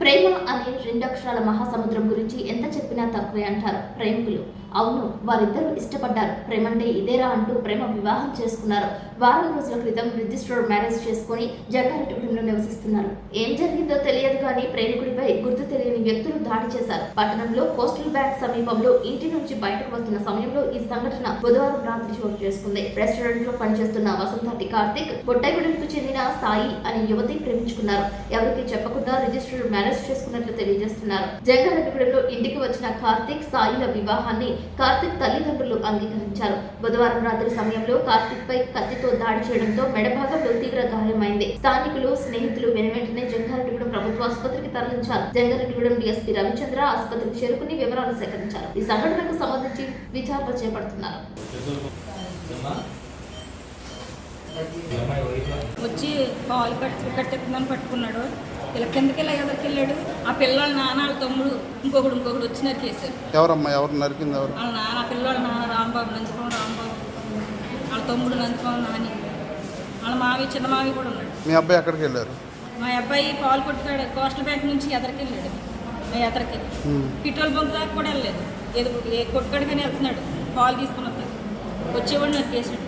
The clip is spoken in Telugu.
ప్రేమ అనే రెండక్షరాల మహాసముద్రం గురించి ఎంత చెప్పినా తక్కువే అంటారు ప్రేమికులు. అవును వారిద్దరూ ఇష్టపడ్డారు. ప్రేమంటే ఇదేరా అంటూ ప్రేమ వివాహం చేసుకున్నారు. వారం రోజుల క్రితం రిజిస్టర్డ్ మ్యారేజ్ చేసుకుని జగ్గారెడ్డిగూడెంలో నివసిస్తున్నారు. ఏం జరిగిందో తెలియదు కానీ ప్రేమికుడిపై గుర్తు తెలియని వ్యక్తులు దాడి చేశారు. పట్టణంలో కోస్టల్ బ్యాంక్ సమీపంలో ఇంటి నుంచి బయటకు వస్తున్న సమయంలో ఈ సంఘటన బుధవారం రాత్రి చోటు చేసుకుంది. రెస్టారెంట్లో పనిచేస్తున్న వసంతటి కార్తిక్ బొట్టైగూడెంకు చెందిన సాయి అనే యువతి ప్రేమించుకున్నారు. ఎవరికి చెప్పకుండా రిజిస్టర్డ్ మ్యారేజ్ చేసుకున్నట్లు తెలియజేస్తున్నారు. జంగారెడ్డిగూడెంలో ఇంటికి వచ్చిన కార్తీక్ సాయిల వివాహాన్ని కార్తీక్ తల్లిదండ్రులు అంగీకరించారు. బుధవారం రాత్రి సమయంలో కార్తీక్ పై కత్తితో దాడి చేయడంతో మెడభాగంలో తీవ్ర గాయమైంది. స్థానికులు స్నేహితులు వెనువెంటనే జంగారెడ్డిగూడెం ప్రభుత్వ ఆసుపత్రికి తరలించారు. జంగారెడ్డిగూడెం డిఎస్పీ రవిచంద్ర ఆసుపత్రికి చేరుకుని వివరాలు సేకరించారు. ఈ సంఘటనకు సంబంధించి విచారణ చేపడుతున్నారు. వచ్చి కాలు కట్టి కట్టెత్తుందని పట్టుకున్నాడు. ఇలా కిందకి ఇలా ఎదరికి వెళ్ళాడు? ఆ పిల్లల నాన్న వాళ్ళ తమ్ముడు ఇంకొకడు ఇంకొకడు వచ్చి నరికేశారు. ఎవరమ్మా? ఎవరు నరికింది ఎవరు? వాళ్ళ నాన్న పిల్లల నాన్న రాంబాబు నంచుకోవడం రాంబాబు. వాళ్ళ తమ్ముడు నంచుకోవడం నాని. వాళ్ళ మావి చిన్న మావి కూడా ఉన్నాడు. మీ అబ్బాయి ఎక్కడికి వెళ్ళారు? మా అబ్బాయి పాలు కొట్టుకాడు. కోస్టల్ బ్యాంక్ నుంచి ఎదరికి వెళ్ళాడు. మా ఎదరికి. పెట్రోల్ బంక్ దాకా కూడా వెళ్ళలేదు. ఏదో ఏ కానీ వెళ్తున్నాడు. పాలు తీసుకుని వస్తాడు. వచ్చేవాడు నరికేసాడు